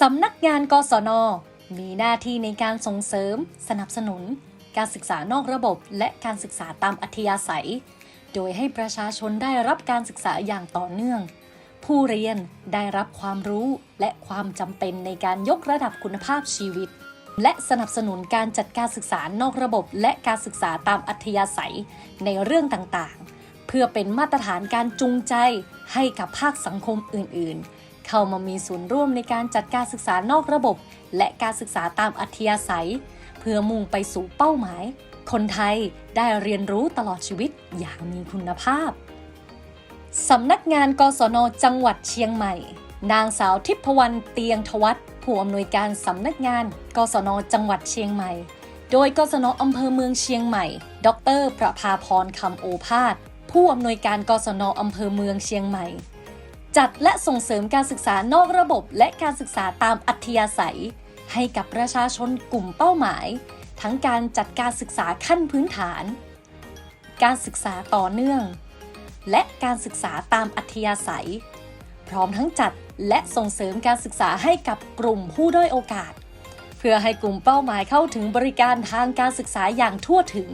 สำนักงานกศน มีหน้าที่ในการส่งเสริม สนับสนุน การศึกษานอกระบบ และการศึกษาตามอัธยาศัย โดยให้ประชาชนได้รับการศึกษาอย่างต่อเนื่อง ผู้เรียนได้รับความรู้และความจำเป็นในการยกระดับคุณภาพชีวิต และสนับสนุนการจัดการศึกษานอกระบบ และการศึกษาตามอัธยาศัยในเรื่องต่างๆ เพื่อเป็นมาตรฐานการจูงใจให้กับภาคสังคมอื่น ๆ เข้ามามีส่วนร่วมในการจัดการศึกษานอกระบบ และการศึกษาตามอัธยาศัย เพื่อมุ่งไปสู่เป้าหมาย คนไทยได้เรียนรู้ตลอดชีวิตอย่างมีคุณภาพสำนักงานกศนจังหวัดเชียงใหม่ นางสาวทิพวรรณเตียงทวัฒน์ผู้อำนวยการสำนักงานกศนจังหวัดเชียงใหม่ โดยกศนอำเภอเมืองเชียงใหม่ ดร ประภาพรคำโอภาสผู้อำนวยการกศนอำเภอเมืองเชียงใหม่ จัดและส่งเสริมการศึกษานอกระบบและการศึกษาตามอัธยาศัย ให้กับประชาชนกลุ่มเป้าหมาย ทั้งการจัดการศึกษาขั้นพื้นฐาน การศึกษาต่อเนื่อง และการศึกษาตามอัธยาศัย พร้อมทั้งจัดและส่งเสริมการศึกษาให้กับกลุ่มผู้ด้อยโอกาส เพื่อให้กลุ่มเป้าหมายเข้าถึงบริการทางการศึกษาอย่างทั่วถึง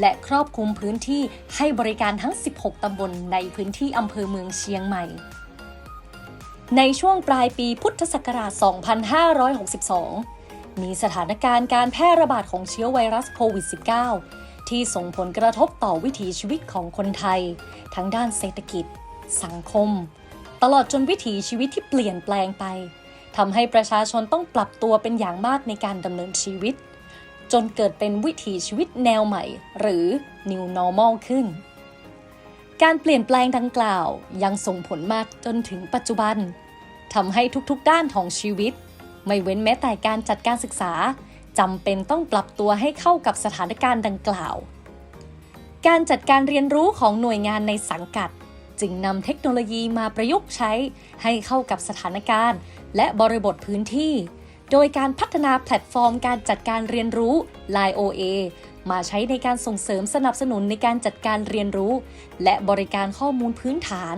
และครอบคลุมพื้นที่ให้บริการทั้ง 16 ตำบลในพื้นที่อำเภอเมืองเชียงใหม่ ในช่วงปลายปีพุทธศักราช 2562 มีสถานการณ์การแพร่ระบาดของเชื้อไวรัสโควิด -19 ที่ส่งผลกระทบต่อวิถีชีวิตของคนไทย ทั้งด้านเศรษฐกิจ สังคม ตลอดจนวิถีชีวิตที่เปลี่ยนแปลงไปทำให้ประชาชนต้องปรับตัวเป็นอย่างมากในการดำเนินชีวิต จนเกิดเป็นวิถีชีวิตแนวใหม่ หรือ New Normal ขึ้น การเปลี่ยนแปลงดังกล่าวยังส่งผลมาจนถึงปัจจุบันทำให้ทุกๆด้านของชีวิต ไม่เว้นแม้แต่การจัดการศึกษาจำเป็นต้องปรับตัวให้เข้ากับสถานการณ์ดังกล่าว การจัดการเรียนรู้ของหน่วยงานในสังกัด จึงนำเทคโนโลยีมาประยุกต์ใช้ให้เข้ากับสถานการณ์ และบริบทพื้นที่ โดยการพัฒนาแพลตฟอร์มการจัดการเรียนรู้ Line OA มาใช้ในการส่งเสริมสนับสนุนในการจัดการเรียนรู้ และบริการข้อมูลพื้นฐาน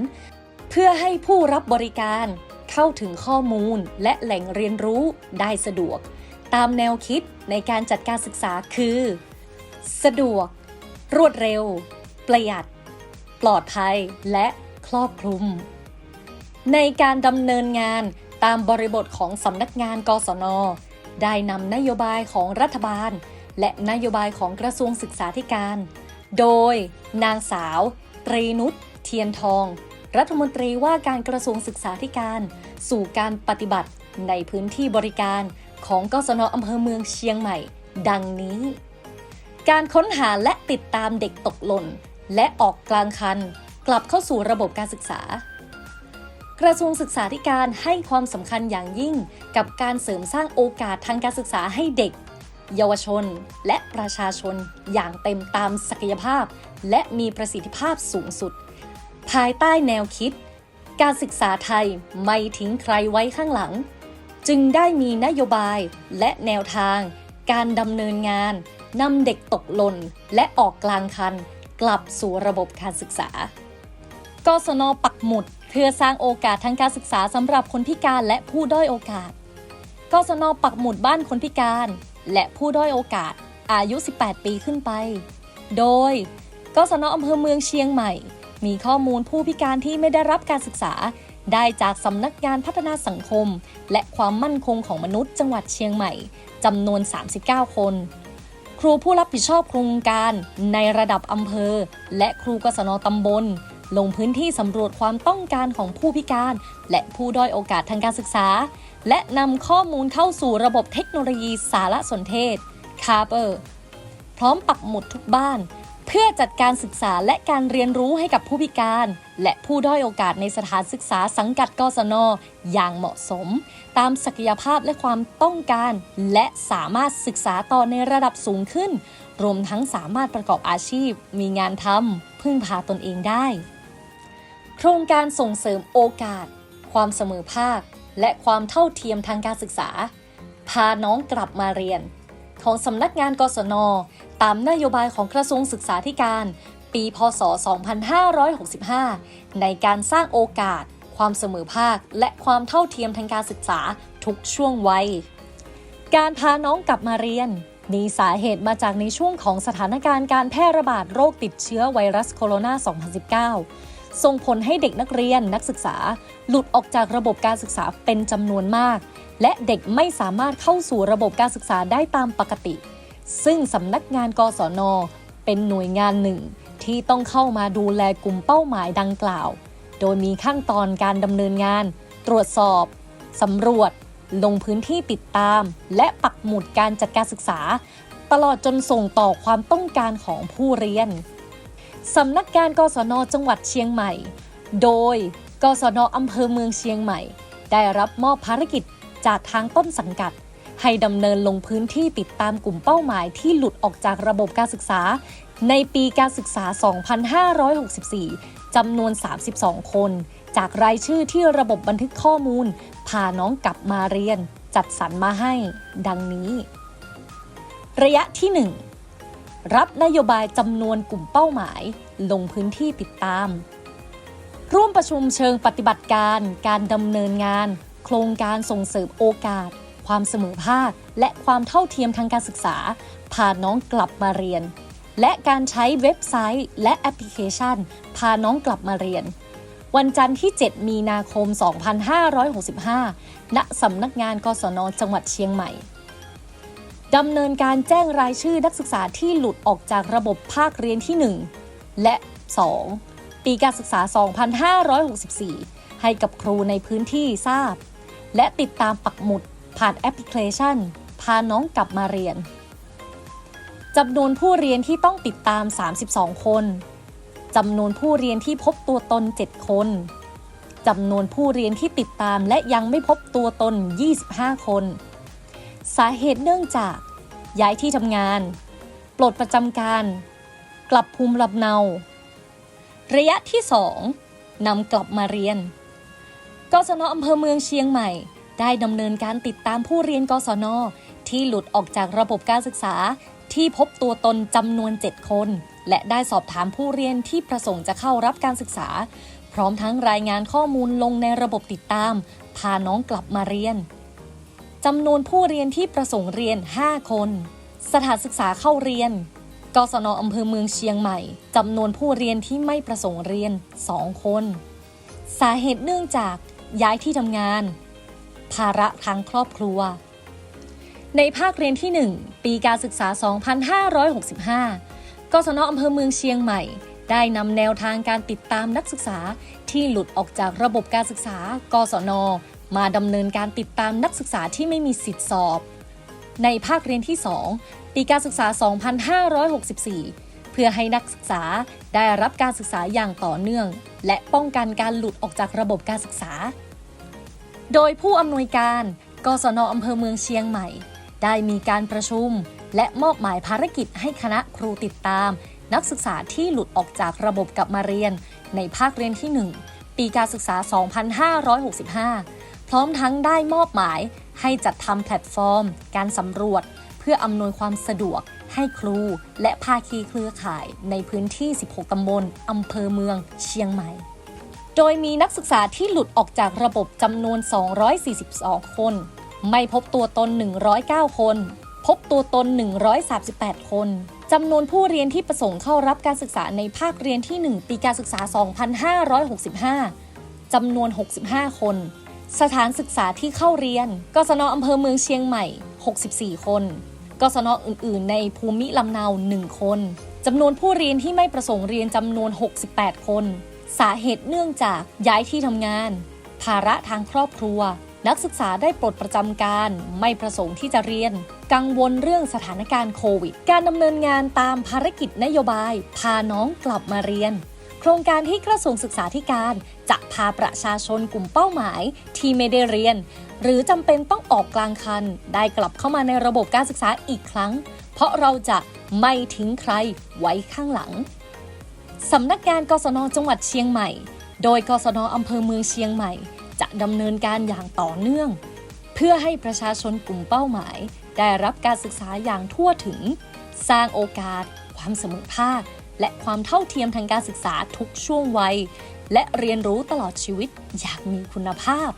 เพื่อให้ผู้รับบริการเข้าถึงข้อมูลและแหล่งเรียนรู้ได้สะดวก ตามแนวคิดในการจัดการศึกษาคือ สะดวก รวดเร็ว ประหยัด ปลอดภัยและครอบคลุม ในการดำเนินงานตามบริบทของสำนักงานกศน ได้นำนโยบายของรัฐบาล และนโยบายของกระทรวงศึกษาธิการ โดย นางสาว ตรีนุชเทียนทอง รัฐมนตรีว่าการกระทรวงศึกษาธิการ สู่การปฏิบัติในพื้นที่บริการของกศนอำเภอเมืองเชียงใหม่ ดังนี้ การค้นหาและติดตามเด็กตกหล่น และออกกลางคัน กลับเข้าสู่ระบบการศึกษา กระทรวงศึกษาธิการให้ความสำคัญอย่างยิ่งกับการเสริมสร้างโอกาสทางการศึกษาให้เด็ก เยาวชน และประชาชนอย่างเต็มตามศักยภาพ และมีประสิทธิภาพสูงสุด ภายใต้แนวคิด การศึกษาไทยไม่ทิ้งใครไว้ข้างหลัง จึงได้มีนโยบายและแนวทาง การดำเนินงานนำเด็กตกหล่นและออกกลางคัน กลับสู่ระบบการศึกษากศนปักหมุด เพื่อสร้างโอกาสทางการศึกษาสำหรับคนพิการและผู้ด้อยโอกาสกศนปักหมุดบ้านคนพิการ และผู้ด้อยโอกาสอายุ 18 ปีขึ้นไป โดยกศนอำเภอเมืองเชียงใหม่ มีข้อมูลผู้พิการที่ไม่ได้รับการศึกษา ได้จากสำนักงานพัฒนาสังคม และความมั่นคงของมนุษย์จังหวัดเชียงใหม่จำนวน 39 คน ครูผู้รับผิดชอบโครงการในระดับอำเภอ และครูกศนตำบล ลงพื้นที่สำรวจความต้องการของผู้พิการ และผู้ด้อยโอกาสทางการศึกษา และนำข้อมูลเข้าสู่ระบบเทคโนโลยีสารสนเทศคาเปอร์พร้อมปักหมุดทุกบ้าน เพื่อจัดการศึกษาและการเรียนรู้ให้กับผู้พิการ และผู้ด้อยโอกาสในสถานศึกษาสังกัดกศนอย่างเหมาะสม ตามศักยภาพและความต้องการ และสามารถศึกษาต่อในระดับสูงขึ้น รวมทั้งสามารถประกอบอาชีพ มีงานทำพึ่งพาตนเองได้ โครงการส่งเสริมโอกาส ความเสมอภาค และความเท่าเทียมทางการศึกษา พาน้องกลับมาเรียน ของสำนักงานกศน ตามนโยบายของกระทรวงศึกษาธิการ ปี พศ 2565 ในการสร้างโอกาส ความเสมอภาค และความเท่าเทียมทางการศึกษาทุกช่วงวัย การพาน้องกลับมาเรียนมีสาเหตุมาจากในช่วงของสถานการณ์การแพร่ระบาดโรคติดเชื้อไวรัสโคโรนา 2019 ส่งผลให้เด็กนักเรียนนักศึกษา หลุดออกจากระบบการศึกษาเป็นจำนวนมาก และเด็กไม่สามารถเข้าสู่ระบบการศึกษาได้ตามปกติ ซึ่งสำนักงานกศน เป็นหน่วยงานหนึ่ง ที่ต้องเข้ามาดูแลกลุ่มเป้าหมายดังกล่าว โดยมีขั้นตอนการดำเนินงาน ตรวจสอบสำรวจ ลงพื้นที่ติดตาม และปักหมุดการจัดการศึกษา ตลอดจนส่งต่อความต้องการของผู้เรียน สำนักงานกศนจังหวัดเชียงใหม่ โดยกศนอำเภอเมืองเชียงใหม่ ได้รับมอบภารกิจจากทางต้นสังกัด ให้ดำเนินลงพื้นที่ติดตามกลุ่มเป้าหมายที่หลุดออกจากระบบการศึกษา ในปีการศึกษา 2564 จำนวน 32 คน จากรายชื่อที่ระบบบันทึกข้อมูล พาน้องกลับมาเรียน จัดสรรมาให้ ดังนี้ ระยะที่ 1 รับนโยบายจำนวนกลุ่มเป้าหมาย ลงพื้นที่ติดตาม ร่วมประชุมเชิงปฏิบัติการ การดำเนินงาน โครงการส่งเสริมโอกาส ความเสมอภาค และความเท่าเทียมทางการศึกษา พาน้องกลับมาเรียน และการใช้เว็บไซต์ และแอปพลิเคชัน พาน้องกลับมาเรียน วันจันทร์ที่ 7 มีนาคม 2565 ณสำนักงานกศนจังหวัดเชียงใหม่ ดำเนินการแจ้งรายชื่อนักศึกษาที่หลุดออกจากระบบภาคเรียนที่ 1 และ 2 ปีการศึกษา 2564 ให้กับครูในพื้นที่ทราบ และติดตามปักหมุดผ่านแอปพลิเคชัน พาน้องกลับมาเรียนจำนวนผู้เรียนที่ต้องติดตาม 32 คนจำนวนผู้เรียนที่พบตัวตน 7 คนจำนวนผู้เรียนที่ติดตามและยังไม่พบตัวตน 25 คน สาเหตุเนื่องจาก ย้ายที่ทำงาน ปลดประจำการ กลับภูมิลำเนา ระยะที่ 2นำกลับมาเรียน กศนอำเภอเมืองเชียงใหม่ ได้ดำเนินการติดตามผู้เรียนกศนที่หลุดออกจากระบบการศึกษาที่พบตัวตนจำนวน 7 คน และได้สอบถามผู้เรียนที่ประสงค์จะเข้ารับการศึกษา พร้อมทั้งรายงานข้อมูลลงในระบบติดตาม พาน้องกลับมาเรียน จำนวนผู้เรียนที่ประสงค์เรียน 5 คน สถานศึกษาเข้าเรียน กศนอำเภอเมืองเชียงใหม่จำนวนผู้เรียนที่ไม่ประสงค์เรียน 2 คน สาเหตุเนื่องจากย้ายที่ทำงาน ภาระทางครอบครัว ในภาคเรียนที่ 1 ปีการศึกษา 2565 กศนอำเภอเมืองเชียงใหม่ ได้นำแนวทางการติดตามนักศึกษาที่หลุดออกจากระบบการศึกษา กศน มาดำเนินการติดตามนักศึกษาที่ไม่มีสิทธิสอบ ในภาคเรียนที่ 2 ปีการศึกษา 2564 เพื่อให้นักศึกษาได้รับการศึกษาอย่างต่อเนื่อง และป้องกันการหลุดออกจากระบบการศึกษา โดยผู้อำนวยการกศนอำเภอเมืองเชียงใหม่ ได้มีการประชุม และมอบหมายภารกิจให้คณะครูติดตาม นักศึกษาที่หลุดออกจากระบบกลับมาเรียน ในภาคเรียนที่ 1 ปีการศึกษา 2565 พร้อมทั้งได้มอบหมาย ให้จัดทำแพลตฟอร์ม การสำรวจ เพื่ออำนวยความสะดวก ให้ครู และภาคีเครือข่ายในพื้นที่ 16 ตำบลอำเภอเมืองเชียงใหม่ โดยมีนักศึกษาที่หลุดออกจากระบบจำนวน 242 คน ไม่พบตัวตน 109 คน พบตัวตน 138 คนจำนวนผู้เรียนที่ประสงค์เข้ารับการศึกษาในภาคเรียนที่ 1 ปีการศึกษา 2565 จำนวน 65 คน สถานศึกษาที่เข้าเรียน กศนอำเภอเมืองเชียงใหม่ 64 คน กศนอื่น ๆ ในภูมิลำเนา 1 คนจำนวนผู้เรียนที่ไม่ประสงค์เรียนจำนวน 68 คน สาเหตุเนื่องจากย้ายที่ทำงาน ภาระทางครอบครัว นักศึกษาได้ปลดประจำการ ไม่ประสงค์ที่จะเรียน กังวลเรื่องสถานการณ์โควิด การดำเนินงานตามภารกิจนโยบาย พาน้องกลับมาเรียน โครงการที่กระทรวงศึกษาธิการ จะพาประชาชนกลุ่มเป้าหมาย ที่ไม่ได้เรียน หรือจำเป็นต้องออกกลางคัน ได้กลับเข้ามาในระบบการศึกษาอีกครั้ง เพราะเราจะไม่ทิ้งใครไว้ข้างหลังสำนักงานกศนจังหวัดเชียงใหม่ โดยกศนอำเภอเมืองเชียงใหม่ จะดำเนินการอย่างต่อเนื่อง เพื่อให้ประชาชนกลุ่มเป้าหมาย ได้รับการศึกษาอย่างทั่วถึง สร้างโอกาส ความเสมอภาค และความเท่าเทียมทางการศึกษาทุกช่วงวัย และเรียนรู้ตลอดชีวิตอยากมีคุณภาพ